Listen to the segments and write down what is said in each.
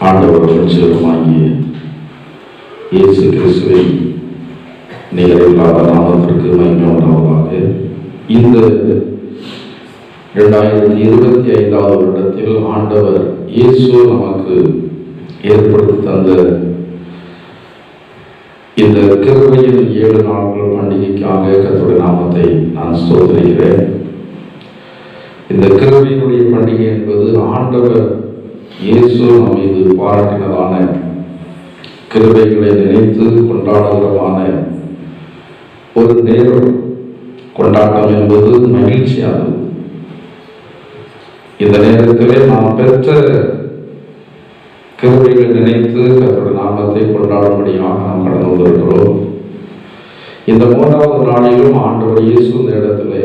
ஆண்டவர் ரட்சகருமாகிய இயேசு கிறிஸ்துவை நிகரில்லாத நாமத்திற்கு மகிமையானவராக இந்த இரண்டாயிரத்தி இருபத்தி ஐந்தாவது வருடத்தில் ஆண்டவர் இயேசு நமக்கு ஏற்படுத்தி தந்த இந்த கிருபையின் ஏழு நாட்கள் பண்டிகைக்காக கத்துடைய நாமத்தை நான் ஸ்தோத்திரிக்கிறேன். இந்த கிருபையினுடைய பண்டிகை என்பது ஆண்டவர் இயேசு நம் மீது பாராட்டினதான கிருபைகளை நினைத்து கொண்டாடுகிறதான ஒரு நேரம் கொண்டாட்டம் என்பது மகிழ்ச்சியானது. இந்த நேரத்திலே நாம் பெற்ற கிருபைகளை நினைத்து கர்த்தருடைய நாமத்தை கொண்டாடும்படியாக நாம் கடந்து வந்திருக்கிறோம். இந்த மூன்றாவது நாளிலும் ஆண்டவர் இயேசு இந்த இடத்திலே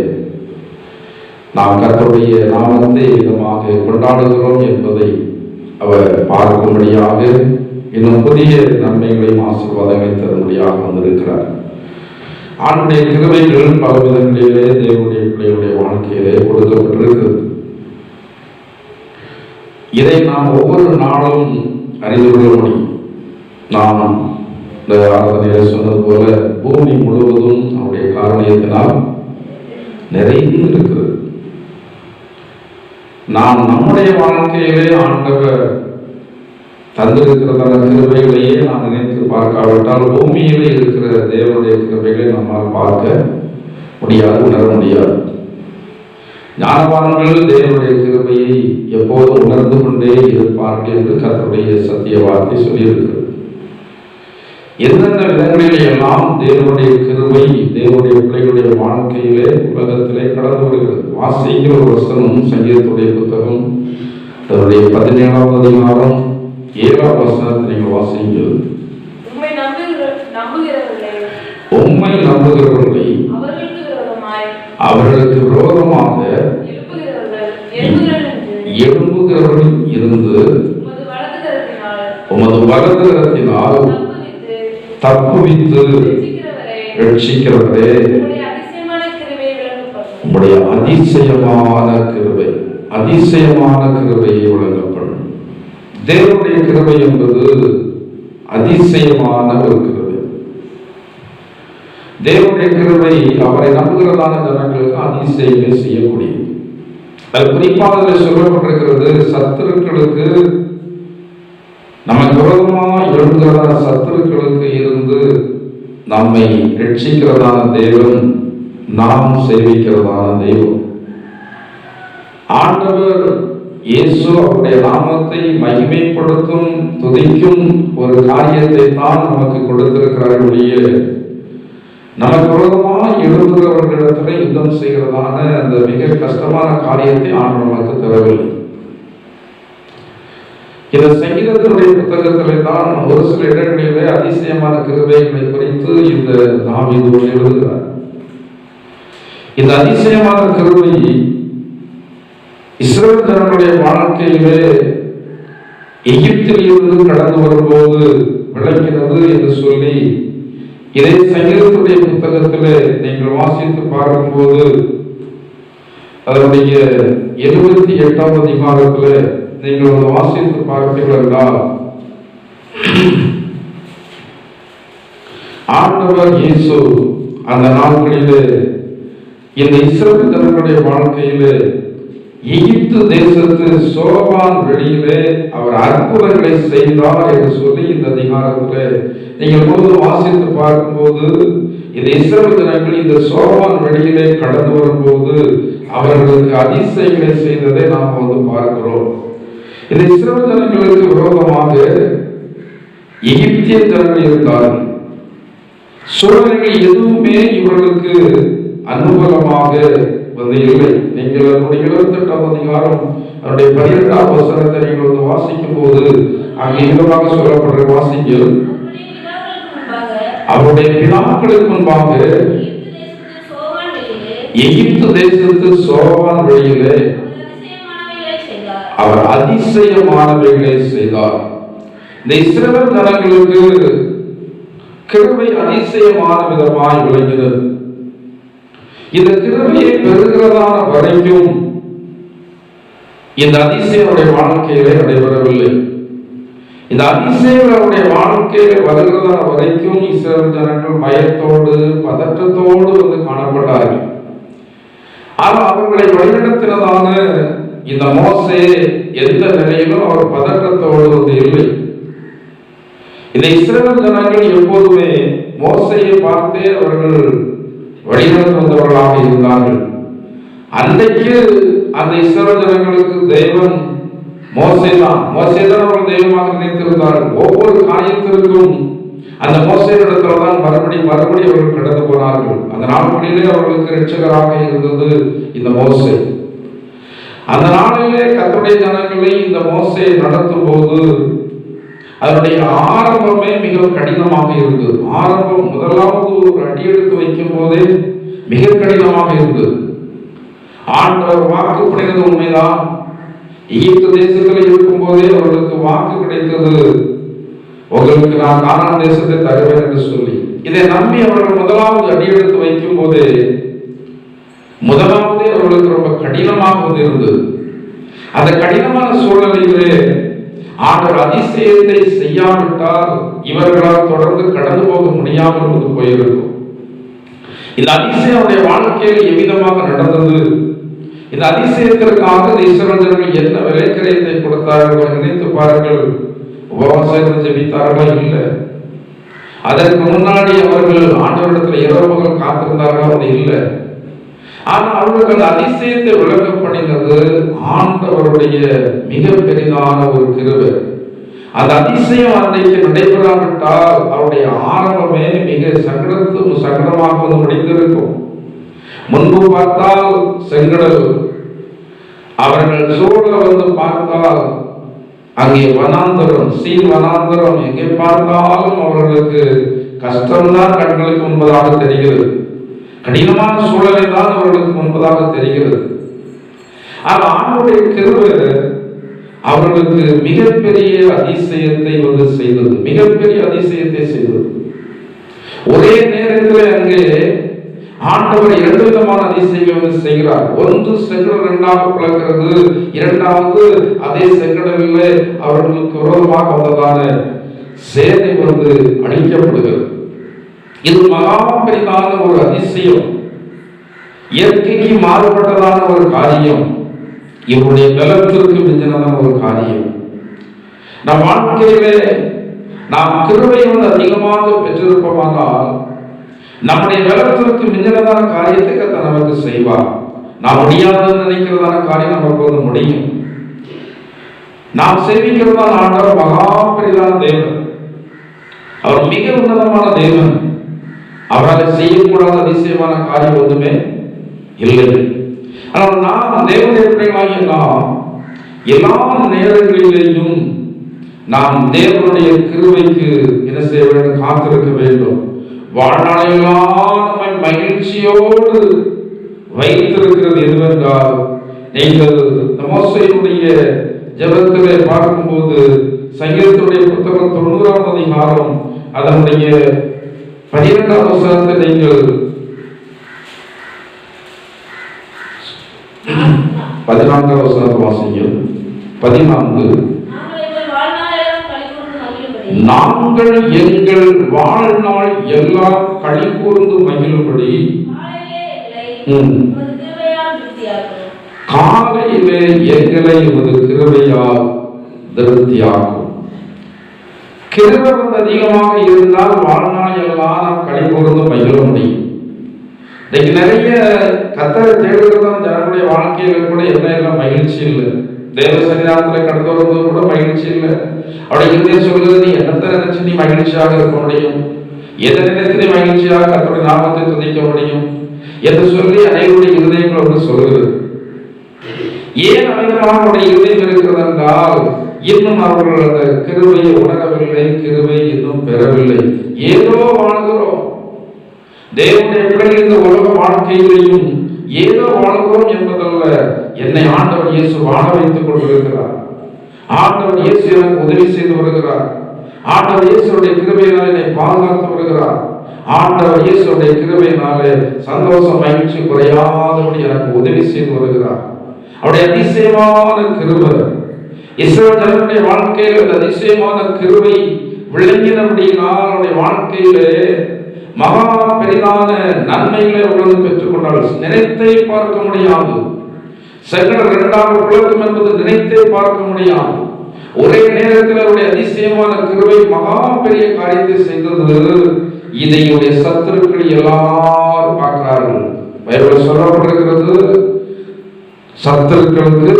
நாம் கத்தருடைய நாமத்தை விதமாக கொண்டாடுகிறோம் என்பதை அவர் பார்க்கும்படியாக இன்னும் புதிய நன்மைகளையும் ஆசீர்வாதங்களை தரும்படியாக வந்திருக்கிறார். ஆண்டுடைய கிருமைகள் பல விதங்களிலே தேவனுடைய பிள்ளைகளுடைய வாழ்க்கையிலே கொடுக்கப்பட்டிருக்கிறது. இதை நாம் ஒவ்வொரு நாளும் அறிந்து கொள்ள முடியும் நாம் இந்த ஆராதனையில் சொன்னது போல பூமி முழுவதும் அவருடைய காரணியத்தினால் நிறைந்து இருக்கிறது நாம் நம்முடைய வாழ்க்கையிலே ஆண்டவர் தந்திருக்கிறதான கிருபைகளையே நாம் நினைத்து பார்க்காவிட்டால் பூமியிலே இருக்கிற தேவனுடைய கிருபைகளை நம்மால் பார்க்க முடியாது உணர முடியாது. ஞானவான்கள் தேவனுடைய கிருபையை எப்போதும் உணர்ந்து கொண்டே இருப்பார்கள் என்று கத்தருடைய சத்திய வார்த்தை சொல்லியிருக்கிறது. எந்தெந்த விதங்களில் எல்லாம் தேவனுடைய கிருபை தேவனுடைய பிள்ளைகளுடைய வாழ்க்கையிலே உலகத்திலே கடந்து வருகிறது. வாசிக்கிற ஒரு வசனம் சங்கீதத்துடைய புத்தகம். அதனுடைய பதினேழாவது அதிகாரம் ஏழாம் வசனத்தை நீங்கள் வாசிங்கள் உண்மை நம்புகிறவர்களை அவர்களுக்கு விரோதமாக எழும்புகிறவர்கள் இருந்து உமது வலது கரத்தினால் உமது வலதுகரத்தினால் தப்புவித்து ரட்சிக்கிறவரே. உம்முடைய அதிசயமான கிருபை அதிசயமான கிருபையை வழங்கப்படும் தேவனுடைய கிருபை என்பது அதிசயமான ஒரு கிருபை. தேவனுடைய கிருபை அவரை நம்புகிறதான ஜனங்களுக்கு அதிசயங்களை செய்யக்கூடியது. அது குறிப்பாக சொல்லப்பட்டிருக்கிறது சத்துருக்களுக்கு நமக்கு விரோதமாக எழுதுகிறதான சத்துருக்களுக்கு இருந்து நம்மை ரட்சிக்கிறதான தெய்வம் நாம் சேவிக்கிறதான தெய்வம். ஆண்டவர் இயேசு அவருடைய நாமத்தை மகிமைப்படுத்தும் துதிக்கும் ஒரு காரியத்தை தான் நமக்கு கொடுத்திருக்கிறார் ஒழிய நமக்கு விரோதமாக எழுதுகிறவர்களிடத்தில் யுத்தம் செய்கிறதான அந்த மிக கஷ்டமான காரியத்தை ஆண்டவர் நமக்கு தரவில்லை. இந்த சங்கீதத்தினுடைய புத்தகத்திலே தான் ஒரு சில இடங்களிலே அதிசயமான கிருபைகளை குறித்து இந்த தாவீது எழுதுகிறார். இந்த அதிசயமான கிருபை இஸ்ரேல் ஜனங்களுடைய வாழ்க்கையிலே எகிப்தில் இருந்து கடந்து வரும்போது விளக்கிறது என்று சொல்லி இதை சங்கீதத்துடைய புத்தகத்திலே நீங்கள் வாசித்து பார்க்கும்போது அதனுடைய எழுபத்தி எட்டாம் அதிகாரத்திலே நீங்கள் அதை வாசித்து பார்ப்பீர்கள் என்றால் ஆண்டவர் இயேசு அந்த நாட்களிலே இந்த இஸ்ரேல் ஜனங்களுடைய வாழ்க்கையிலே எகிப்து தேசத்து சோபான் வெளியிலே அவர் அற்புதங்களை செய்தார் என்று சொல்லி இந்த அதிகாரத்திலே நீங்கள் முழுவதும் வாசித்து பார்க்கும்போது இந்த இஸ்ரேல் ஜனங்கள் இந்த சோபான் வெளியிலே கடந்து வரும்போது அவர்களுக்கு அதிசயங்களை செய்ததை நாம் வந்து பார்க்கிறோம். இந்த இஸ்ரோ ஜனங்களுக்கு விரோதமாக எகிப்திய ஜனங்கள் இருந்தாலும் சூழ்நிலைகள் எதுவுமே இவர்களுக்கு அனுகூலமாக வந்து இல்லை நீங்கள் அதனுடைய இருபத்தி எட்டாம் அதிகாரம் அதனுடைய பனிரெண்டாம் வசனத்தை நீங்கள் வந்து வாசிக்கும் போது அங்கே இன்பமாக சொல்லப்படுற வாசிங்கள் அவருடைய பிதாக்களுக்கு முன்பாக எகிப்து தேசத்து சோவான் வழியிலே தேசத்து சோவான் வெளியிலே வெளியிலே அதிசயமானவைகளை செய்தார் அவர் அதிசயமானவைகளை செய்தார். இந்த இஸ்ரவேல் ஜனங்களுக்கு கிருபை அதிசயமான விதமாய் விளங்கினது இந்த கிருமையை பெறுகிறதான வரைக்கும் இந்த அதிசயனுடைய வாழ்க்கையிலே நடைபெறவில்லை. இந்த அதிசயனுடைய அவருடைய வாழ்க்கையில வரைக்கும் இஸ்ரேல் ஜனங்கள் பயத்தோடு பதற்றத்தோடு வந்து காணப்பட்டார்கள். ஆனால் அவர்களை வழிநடத்தினதான இந்த மோசே எந்த நிலையிலும் அவர் பதற்றத்தோடு இல்லை. இந்த இஸ்ரேல் ஜனங்கள் எப்போதுமே மோசையை பார்த்தே அவர்கள் வழிநடத்து வந்தவர்களாக இருந்தார்கள். அன்றைக்கு அந்த இஸ்ரேல் ஜனங்களுக்கு தெய்வம் மோசை தான் மோசை தான் அவர்கள் தெய்வமாக நினைத்திருந்தார்கள். ஒவ்வொரு காரியத்திற்கும் அந்த மோசையிடத்துல தான் மறுபடி மறுபடி அவர்கள் கடந்து போனார்கள். அந்த நாட்களிலே அவர்களுக்கு ரட்சகராக இருந்தது இந்த மோசை. அந்த நாளிலே கத்துடைய ஜனங்களை இந்த மோசை நடத்தும் போது அதனுடைய ஆரம்பமே மிக கடினமாக இருந்தது. ஆரம்பம் முதலாவது ஒரு அடி எடுத்து வைக்கும் போதே மிக கடினமாக இருந்தது. ஆண்டவர் வாக்கு கிடைத்தது உண்மைதான். ஈர்த்த தேசத்தில் இருக்கும் போதே அவர்களுக்கு வாக்கு கிடைத்தது. உங்களுக்கு நான் கானான் தேசத்தை தருவேன் என்று சொல்லி. இதை நம்பி அவர்கள் முதலாவது அடியெடுத்து வைக்கும் போதே முதலாவது அவர்களுக்கு ரொம்ப கடினமாக இருந்தது. அந்த கடினமான சூழ்நிலையிலே ஆண்டவர் அதிசயத்தை செய்யாவிட்டால் இவர்களால் தொடர்ந்து கடந்து போக முடியாமல் வந்து போயிருக்கும். இந்த அதிசயம் அவருடைய வாழ்க்கையில் எவ்விதமாக நடந்தது? இந்த அதிசயத்திற்காக இந்த இஸ்ரவேலர்கள் என்ன விலைக்கரையத்தை கொடுத்தார்கள் நினைத்து பாருங்கள். உபவாசம் ஜெபித்தார்களா? இல்லை. அதற்கு முன்னாடி அவர்கள் ஆண்டவரிடத்தில் இரவுகள் காத்திருந்தார்களா? அது இல்லை. ஆனால் அவர்கள் அந்த அதிசயத்தை விளக்க பண்ணினது ஆண்டவருடைய மிக பெரிதான ஒரு கிருவை அந்த அதிசயம் அன்றைக்கு நடைபெறாவிட்டால் அவருடைய ஆரம்பமே மிக சங்கடத்து சங்கடமாக வந்து முடிந்திருக்கும். முன்பு பார்த்தால் செங்கடல் அவர்கள் சூழ வந்து பார்த்தால் அங்கே வனாந்தரம் சீர் வனாந்தரம் எங்கே பார்த்தாலும் அவர்களுக்கு கஷ்டம்தான் கண்களுக்கு முன்பதாக தெரிகிறது. கடினமான சூழலை தான் அவர்களுக்கு முன்பதாக தெரிகிறது. ஆனால் ஆண்டுடைய கிருபை அவர்களுக்கு மிகப்பெரிய அதிசயத்தை வந்து செய்தது மிகப்பெரிய அதிசயத்தை செய்தது. ஒரே நேரத்தில் அங்கே ஆண்டவர் இரண்டு விதமான அதிசயம் செய்கிறார். ஒன்று செங்கடல் இரண்டாக பிளக்கிறது இரண்டாவது அதே செங்கடலில் அவர்களுக்கு விரோதமாக வந்ததான சேதை வந்து அழிக்கப்படுகிறது. இது மகாபரிதான ஒரு அதிசயம். இயற்கைக்கு மாறுபட்டதான ஒரு காரியம். இவருடைய பலத்திற்கு மிஞ்சினதான ஒரு காரியம். நம் வாழ்க்கையிலே நாம் கிருபை வந்து அதிகமாக பெற்றிருப்போமானால் நம்முடைய பலத்திற்கு மிஞ்சினதான காரியத்தை கத்த நமக்கு செய்வார். நாம் முடியாதுன்னு நினைக்கிறதான காரியம் நமக்கு வந்து முடியும். நாம் சேவிக்கிறதான ஆண்டவர் மகாபரிதான தேவன். அவர் மிக உன்னதமான தேவன். அவரால் செய்யக்கூடாத அதிசயமான காரியம் ஒன்றுமே இல்லை. ஆனால் நாம் தேவனுடைய பிள்ளைகளாகிய நாம் எல்லா நேரங்களிலேயும் நாம் தேவனுடைய கிருவைக்கு என்ன செய்ய வேண்டும் காத்திருக்க வேண்டும். வாழ்நாளெல்லாம் நம்மை மகிழ்ச்சியோடு வைத்திருக்கிறது எதுவென்றால் நீங்கள் இந்த மோசையினுடைய பார்க்கும்போது சங்கீதத்துடைய புத்தகம் தொண்ணூறாம் அதிகாரம் அதனுடைய பனிரெண்டாம் வசனத்தை நீங்கள் பதினான்காம் வசனத்தை வாசிங்க. பதினான்கு. நாங்கள் எங்கள் வாழ்நாள் எல்லாம் களி கூர்ந்து மகிழும்படி காலையிலே எங்களை ம். உமது கிருபையால் காலையிலே அதிகமாக இருந்தால் வாழ்நாள் எல்லாம் நாம் களி மகிழ முடியும் இன்னைக்கு நிறைய கத்தரை தேடுகிறதான ஜனங்களுடைய வாழ்க்கையில கூட என்ன எல்லாம் மகிழ்ச்சி இல்லை. தேவ சன்னிதானத்தில் கடந்து வருவதும் கூட மகிழ்ச்சி இல்லை. அவருடைய இருதயம் சொல்கிறது நீ என்னத்தை நினைச்சு நீ மகிழ்ச்சியாக இருக்க முடியும்? எதை நினைத்து நீ மகிழ்ச்சியாக கத்தருடைய நாமத்தை துதிக்க முடியும்? என்று சொல்லி அனைவருடைய இருதயங்கள் வந்து சொல்கிறது ஏன் அவைகளாக அவருடைய இருதயம் இருக்கிறது என்றால் இன்னும் அவர்கள் அந்த கிருவையை உணரவில்லை கிருவை இன்னும் பெறவில்லை. ஏதோ வாழ்கிறோம். தேவனுடைய பிள்ளைகள் இந்த உலக வாழ்க்கையிலையும் ஏதோ வாழ்கிறோம் என்பதல்ல. என்னை ஆண்டவர் இயேசு வாழ வைத்துக் கொண்டிருக்கிறார். ஆண்டவர் இயேசு எனக்கு உதவி செய்து வருகிறார். ஆண்டவர் இயேசுடைய கிருபையினால் என்னை பாதுகாத்து வருகிறார். ஆண்டவர் இயேசுடைய கிருபையினாலே சந்தோஷம் மகிழ்ச்சி குறையாதபடி எனக்கு உதவி செய்து வருகிறார். அவருடைய அதிசயமான கிருபை இஸ்ரவேல் வாழ்க்கையில் அதிசயமான கிருபை விளங்கினபடியினால் அவருடைய வாழ்க்கையிலே மகா பெரிதான நன்மைகளை உணர்ந்து பெற்றுக்கொண்டார்கள் நினைத்தே பார்க்க முடியாது. செங்கடல் இரண்டாவது புலக்கம் என்பது நினைத்தே பார்க்க முடியாது. ஒரே நேரத்தில் அவருடைய அதிசயமான கிருவை மகா பெரிய காரியத்தை செய்தது. இதையுடைய சத்துருக்கள் எல்லாரும் பார்க்கிறார்கள். பைபிள் சொல்லப்பட்டிருக்கிறது சத்துருக்களுக்கு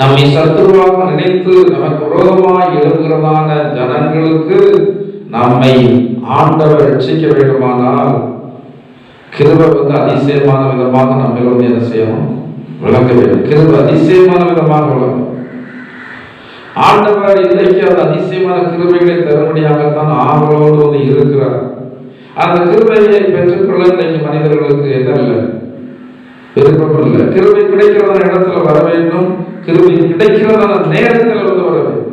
நம்மை சத்துருவாக நினைத்து நமக்கு விரோதமாய் எழுகிறதான ஜனங்களுக்கு நம்மை ஆண்டவர் ரட்சிக்க வேண்டுமானால் கிருபை வந்து அதிசயமான விதமாக நம்ம வந்து என்ன செய்யணும் விளங்க வேண்டும். கிருபை அதிசயமான விதமாக விளங்கும். ஆண்டவர் இன்றைக்கு அந்த அதிசயமான கிருபைகளை தரும்படியாகத்தான் ஆவலோடு வந்து இருக்கிறார். அந்த கிருபையை பெற்றுக்கொள்ள இன்றைக்கு மனிதர்களுக்கு என்ன இல்லை விருப்பம் இல்லை. கிடைக்கிறதான இடத்துல வர வேண்டும். கிருபை கிடைக்கிறதான நேரத்தில் வந்து வர வேண்டும்.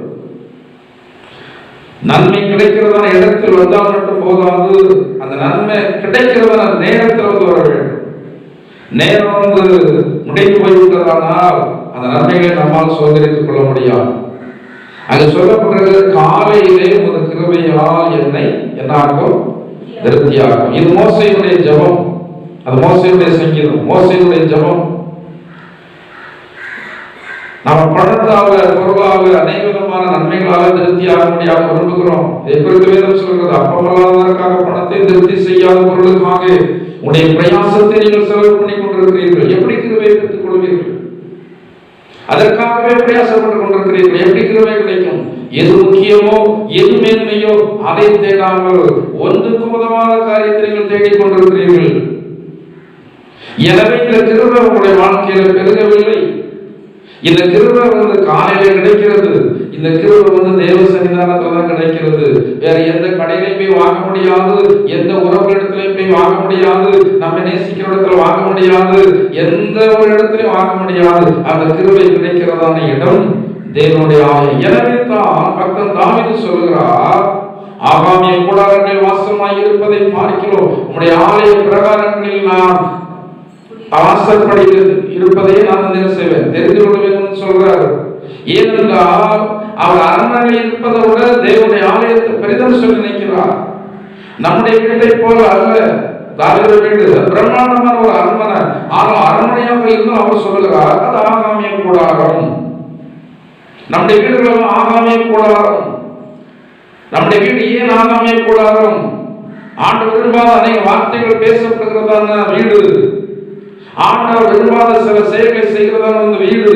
நன்மை கிடைக்கிறதான இடத்தில் வந்தால் மட்டும் போதாது. அந்த நன்மை கிடைக்கிறதான நேரத்தில் வந்து வர வேண்டும். நேரம் வந்து முடிந்து போய்விட்டதானால் அந்த நன்மைகளை நம்மால் சுதந்திரித்துக் கொள்ள முடியாது. அங்கு சொல்லப்படுகிறது காலையிலே ஒரு கிருபையால் என்னை என்னாகும் திருப்தியாகும் இது மோசையுடைய ஜெபம். அது மோசையுடைய சங்கீதம். மோசையுடைய ஜபம். நாம் பணத்தாக பொருளாக அநேக விதமான நன்மைகளாக திருப்தியாக முடியாக விரும்புகிறோம் இதை வேதம் சொல்கிறது அப்பமல்லாததற்காக பணத்தை திருப்தி செய்யாத பொருளுக்காக உடைய பிரயாசத்தை நீங்கள் செலவு பண்ணி கொண்டிருக்கிறீர்கள். எப்படி கிருவை பெற்றுக் கொள்வீர்கள்? அதற்காகவே பிரயாசப்பட்டுக் கொண்டிருக்கிறீர்கள். எப்படி கிருவை கிடைக்கும்? எது முக்கியமோ எது மேன்மையோ அதை தேடாமல் ஒன்றுக்கு உதவாத காரியத்தை நீங்கள் தேடிக் கொண்டிருக்கிறீர்கள். எனவே இந்த கிருபை உங்களுடைய வாழ்க்கையில பெருகவில்லை. இந்த கிருபை வந்து காலையில கிடைக்கிறது. இந்த கிருபை வந்து தேவ சன்னிதானத்துல தான் கிடைக்கிறது. வேற எந்த கடையிலையும் போய் வாங்க முடியாது. எந்த உறவுகளிடத்திலையும் போய் வாங்க முடியாது. நம்ம நேசிக்கிற இடத்துல வாங்க முடியாது. எந்த ஒரு இடத்துலயும் வாங்க முடியாது. அந்த கிருபை கிடைக்கிறதான இடம் தேவனுடைய ஆலயம். எனவே தான் பக்தன் தாமிது சொல்கிறார் ஆகாமிய கூடாரங்களில் வாசமாய் இருப்பதை பார்க்கிறோம். உன்னுடைய ஆலய பிரகாரங்களில் நான் வாசற்படி இருப்பதையே நான் என்ன செய்வேன். தெரிந்து கொள்வேன் சொல்றார். ஏனென்றால் அவர் அரண்மனையில் இருப்பதை விட தேவனுடைய ஆலயத்தை பெரிதம் சொல்லி நினைக்கிறார். நம்முடைய வீட்டை போல அல்ல. தாவித வீடு பிரம்மாண்டமான ஒரு அரண்மனை. ஆனால் அரண்மனையாக இருந்தும் அவர் சொல்லுகிறார் அது ஆகாமிய கூடாரம். நம்முடைய வீடுகளும் ஆகாமிய கூடாரம். நம்முடைய வீடு ஏன் ஆகாமிய கூடாரம்? ஆண்டு விரும்பாத அநேக வார்த்தைகள் பேசப்படுகிறதான வீடு. ஆண்டவர் விரும்பாத சில செயல்களை செய்கிறதான அந்த வீடு.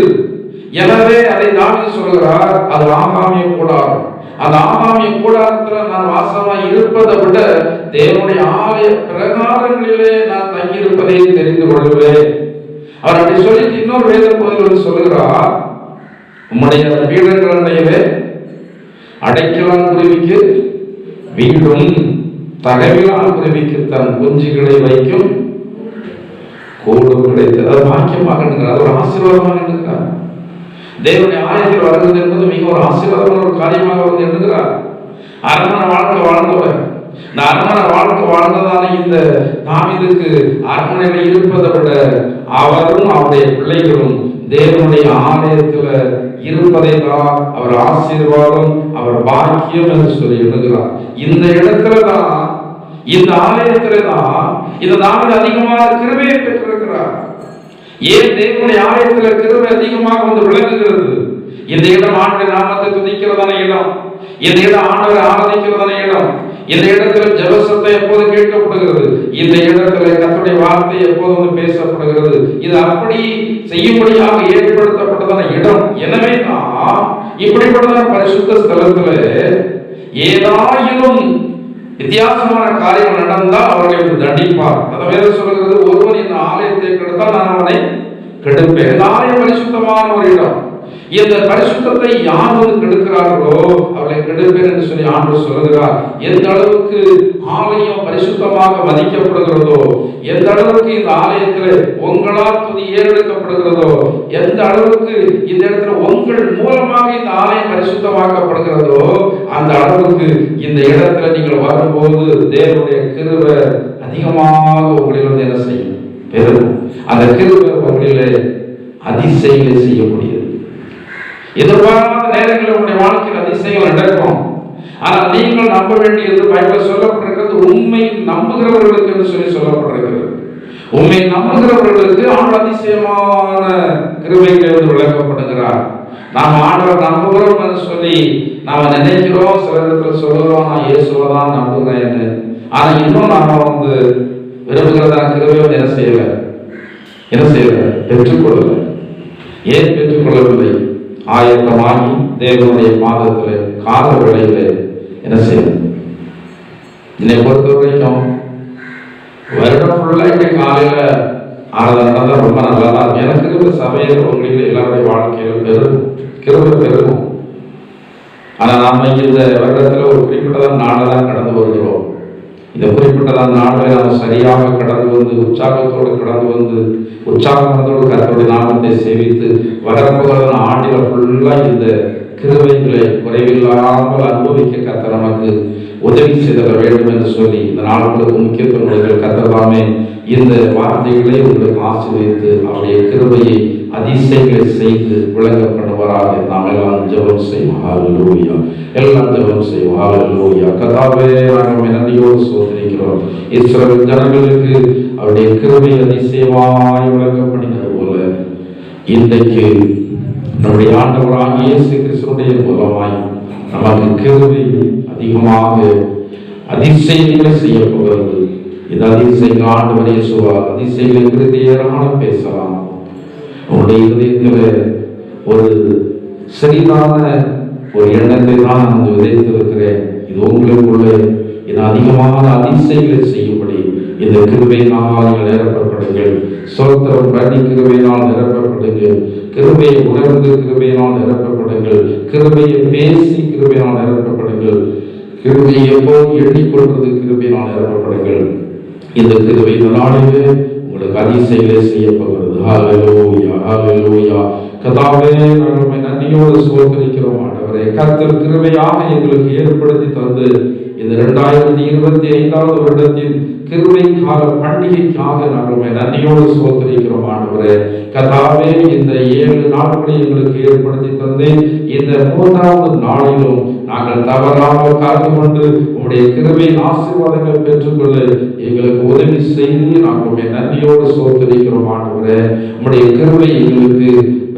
எனவே அதை தாவி சொல்கிறார் அது ஆகாமிய கூடாரம். அந்த ஆகாமிய கூடாரத்துல நான் வாசமாய் இருப்பதை விட தேவனுடைய ஆலய பிரகாரங்களிலே நான் தங்கியிருப்பதை தெரிந்து கொள்வேன் அவர் அப்படி சொல்லிட்டு இன்னொரு வேத பகுதியில் சொல்லுகிறார் உம்முடைய வீடுகளிடையே அடைக்கலாம் குருவிக்கு வீடும் தகவிலான குருவிக்கு தன் குஞ்சுகளை வைக்கும். கூடும் கிடைத்தது. அது பாக்கியமாக அது ஒரு ஆசீர்வாதமாக எண்ணுகிறார் தேவனுடைய ஆயத்தில் வருகிறது என்பது மிக ஒரு ஆசீர்வாதமான ஒரு காரியமாக வந்து எண்ணுகிறார் அரண்மனை வாழ்க்கை வாழ்ந்தவர். இந்த அரண்மனை வாழ்க்கை வாழ்ந்ததான இந்த தாமிதுக்கு அரண்மனையில் இருப்பதை விட அவரும் அவருடைய பிள்ளைகளும் தேவனுடைய ஆலயத்தில் இருப்பதை தான் அவர் ஆசீர்வாதம் அவர் பாக்கியம் என்று சொல்லி எண்ணுகிறார். இந்த இடத்துல தான் இந்த ஆலயத்திலே தான் இந்த தாவீது அதிகமாக கிருபையை பெற்றிருக்கிறார். ஏன் தேவனுடைய ஆலயத்துல கிருபை அதிகமாக வந்து விளங்குகிறது? இந்த இடம் ஆண்டு நாமத்தை துதிக்கிறதான இடம் இந்த இடம் ஆண்டவரை ஆராதிக்கிறதான இடம் இந்த இடத்துல ஜலசத்தை எப்போது கேட்கப்படுகிறது இந்த இடத்துல கத்துடைய வார்த்தை எப்போது வந்து பேசப்படுகிறது. இது அப்படி செய்யும்படியாக ஏற்படுத்தப்பட்டதான இடம். எனவே தான் இப்படிப்பட்டதான பரிசுத்த ஸ்தலத்துல ஏதாயிலும் வித்தியாசமான காரியம் நடந்தால் அவர்களை தண்டிப்பார். அந்த வேதம் சொல்கிறது ஒருவன் இந்த ஆலயத்தை கெடுத்தால் நான் அவனை கெடுப்பேன். இந்த ஆலயம் பரிசுத்தமான ஒரு இடம் இந்த பரிசுத்தத்தை யார் வந்து கெடுக்கிறார்களோ அவளை கெடுப்பேன் என்று சொல்லி ஆண்டு சொல்லுகிறார். எந்த அளவுக்கு ஆலயம் பரிசுத்தமாக மதிக்கப்படுகிறதோ எந்த அளவுக்கு இந்த ஆலயத்தில் உங்களால் துதி ஏறெடுக்கப்படுகிறதோ எந்த அளவுக்கு இந்த இடத்துல உங்கள் மூலமாக இந்த ஆலயம் பரிசுத்தமாக்கப்படுகிறதோ அந்த அளவுக்கு இந்த இடத்துல நீங்கள் வரும்போது தேவனுடைய கிருவை அதிகமாக உங்களில் வந்து என்ன செய்யும்? பெரும் அந்த கிருவை உங்களிலே அதிசயங்களை செய்ய முடியும் எதிர்பாராத நேரங்களில் உங்களுடைய வாழ்க்கையில் அதிசயங்கள் நடக்கும். ஆனால் நீங்கள் நம்ப வேண்டியது பைபிள் சொல்லப்பட்டிருக்கிறது உண்மை நம்புகிறவர்களுக்கு என்று சொல்லி சொல்லப்பட்டிருக்கிறது உண்மை நம்புகிறவர்களுக்கு ஆண்டு அதிசயமான கிருபையிலிருந்து விளக்கப்படுகிறார். நாம் ஆண்டவர் நம்புகிறோம் என்று சொல்லி நாம் நினைக்கிறோம். சில இடத்துல சொல்லுறோம் நான் இயேசுவை தான் நம்புகிறேன்னு ஆனால் இன்னும் நாம் வந்து விரும்புகிறதா கிருபையை என்ன செய்வேன் என்ன செய்வேன் பெற்றுக்கொள்ளல. ஏன் பெற்றுக்கொள்ளவில்லை? ஆயத்தமாகி தேவனுடைய மாதத்தில் கால வேளையிலே என்ன செய்யணும் என்னை பொறுத்த வரைக்கும் வருடம் ஃபுல்லாக இன்னைக்கு காலையில் ஆனதாக ரொம்ப நல்லா தான் எனக்கு இருக்கிற சபையில் உங்களுக்கு எல்லாருடைய வாழ்க்கையில பெரும் கிருபை பெருகும். ஆனா நாம இந்த வருடத்தில் ஒரு குறிப்பிட்டதான் நாளை தான் கடந்து வருகிறோம். இந்த குறிப்பிட்டதான் நாளை நாம் சரியாக கடந்து வந்து உற்சாகத்தோடு கடந்து வந்து உற்சாகத்தோடு கருத்துடைய நாமத்தை சேவித்து வரப்போகிற ஆண்டில் ஃபுல்லாக இந்த கிருபைகளை குறைவில்லாமல் அனுபவிக்க கத்த நமக்கு உதவி செய்தர வேண்டும் என்று சொல்லி இந்த நாளுக்கு முக்கியத்துவம் கொடுக்கிற கர்த்தர் இந்த வார்த்தைகளை உங்களுக்கு ஆசிரியத்து அவருடைய கிருபையை அதிசயங்களை செய்து விளங்க பண்ணுவாராக நாம் எல்லாம் ஜபம் செய்வோம். எல்லாம் ஜபம் செய்வோம். கதாவே நாங்கள் நன்றியோடு சோதரிக்கிறோம் இஸ்ரவேல் ஜனங்களுக்கு அவருடைய கிருபை அதிசயமாய் விளக்கப்படினது போல இன்றைக்கு நம்முடைய ஆண்டவராக இயேசு கிறிஸ்துடைய மூலமாய் நமக்கு கிருபை அதிகமாக அதிசயங்களை செய்ய போகிறது இந்த அதிசயங்கள் ஆண்டவர் இயேசுவா அதிசயங்கள் குறித்து ஏராளம் பேசலாம். உங்களுடைய இதயத்தில் ஒரு சரிதான ஒரு எண்ணத்தை தான் நான் விதைத்திருக்கிறேன் இது உங்களுக்குள்ளே இது அதிகமான அதிசயங்களை செய்யும்படி இந்த கிருபையினால் நீங்கள் நிரப்பப்படுங்கள் சோத்திரம் பண்ணி கிருபையினால் நிரப்பப்படுங்கள். கிருபையை உணர்ந்து கிருபையினால் நிரப்பப்படுங்கள். கிருபையை பேசி கிருபையினால் நிரப்பப்படுங்கள். கிருபையை எப்போது எண்ணிக்கொள்வது கிருபையினால் நிரப்பப்படுங்கள். இந்த கிருபை நாளிலே உங்களுக்கு அதிசயிலே செய்யப்படுகிறது ஹாலலூயா ஹாலலூயா கதாவே நாங்கள் நன்றியோடு சோதரிக்கிறோம் ஆண்டவரே. கத்தர் கிருபையாக எங்களுக்கு ஏற்படுத்தி தந்து இந்த இரண்டாயிரத்தி இருபத்தி ஐந்தாவது வருடத்தின் கிருபை கால பண்டிகைக்காக நாங்கள் உம்மை நன்றியோடு சோதரிக்கிறோம் ஆண்டவரே. கதாவே இந்த ஏழு நாட்களை எங்களுக்கு ஏற்படுத்தி தந்து இந்த மூன்றாவது நாளிலும் நாங்கள் தவறாமல் கலந்து கொண்டு உங்களுடைய கிருபையின் ஆசீர்வாதங்கள் பெற்றுக்கொள்ள எங்களுக்கு உதவி செய்து நாங்கள் உம்மை நன்றியோடு சோதரிக்கிறோம் ஆண்டவரே. உங்களுடைய கிருபை எங்களுக்கு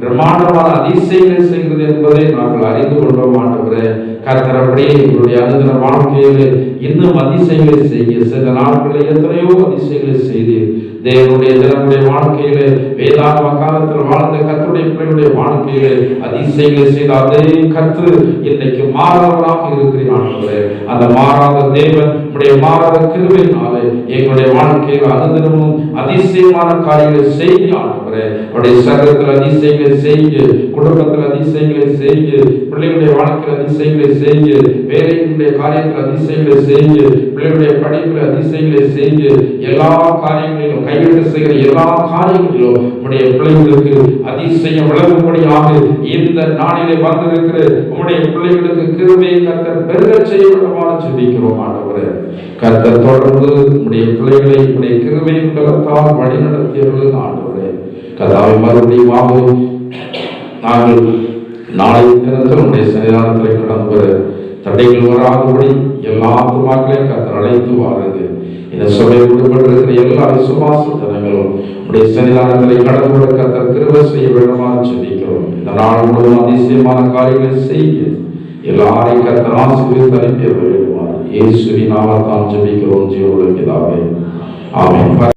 பிரமாண்டமான அதிசயங்கள் செய்கிறது என்பதை நாங்கள் அறிந்து கொண்டோம் ஆண்டவரே. கர்த்தர் அப்படியே எங்களுடைய அனுதின வாழ்க்கையில் இன்னும் அதிசயங்களை செய்ய சில நாட்களில் எத்தனையோ அதிசயங்களை செய்து தேவனுடைய தினமுடைய வாழ்க்கையிலே வேதாகம காலத்தில் வாழ்ந்த கர்த்தருடைய பிள்ளைகளுடைய வாழ்க்கையிலே அதிசயங்களை செய்த அதே கற்று இன்னைக்கு மாறாதவராக இருக்கிறீர் அந்த மாறாத தேவன் உடைய மாறாத கிருவையினாலே எங்களுடைய வாழ்க்கையில் அனுதினமும் அதிசயமான காரியங்களை செய்ய அவருடைய சகலத்தில் அதிசயங்களை செய்ய குடும்பத்தில் அதிசயங்களை செய்ய பிள்ளைகளுடைய வாழ்க்கையில் அதிசயங்களை செய்ய வேலையினுடைய காரியத்தில் அதிசயங்களை செய்ய பிள்ளைகளுடைய படிப்பில் அதிசயங்களை செய்ய எல்லா காரியங்களிலும் கைவிட்டு செய்கிற எல்லா காரியங்களிலும் உடைய பிள்ளைகளுக்கு செய்ய விளங்கும்படியாக இந்த நாளிலே வந்திருக்கிற உங்களுடைய பிள்ளைகளுக்கு கிருமையை கத்தர் பெருக செய்ய விடமான சிந்திக்கிறோம் ஆண்டவரே. கத்தர் தொடர்ந்து உங்களுடைய பிள்ளைகளை உங்களுடைய கிருபையின் கலத்தால் வழி நடத்தியவர்கள் ஆண்டவரே. கதாவை மறுபடியும் நாங்கள் நாளை தினத்தில் உடைய சன்னிதானத்தில் கடந்து வர தடைகள் வராதபடி எல்லா ஆத்துமாக்களையும் கத்தர் அழைத்து வாருங்க இந்த சபை கொடுக்கப்பட்டிருக்கிற எல்லா விசுவாச ஜனங்களும் உடைய சன்னிதானங்களை கடந்து கொடுக்க கத்தர் கிருபை செய்ய வேண்டுமாறு சொல்லிக்கிறோம் இந்த நாள் முழுவதும் அதிசயமான காரியங்களை செய்ய எல்லாரையும் கத்தர் ஆசிரியர் அனுப்பி வேண்டுமாறு. இயேசுவின் நாமத்தால் ஜெபிக்கிறோம் ஜீவனுள்ள பிதாவே. ஆமே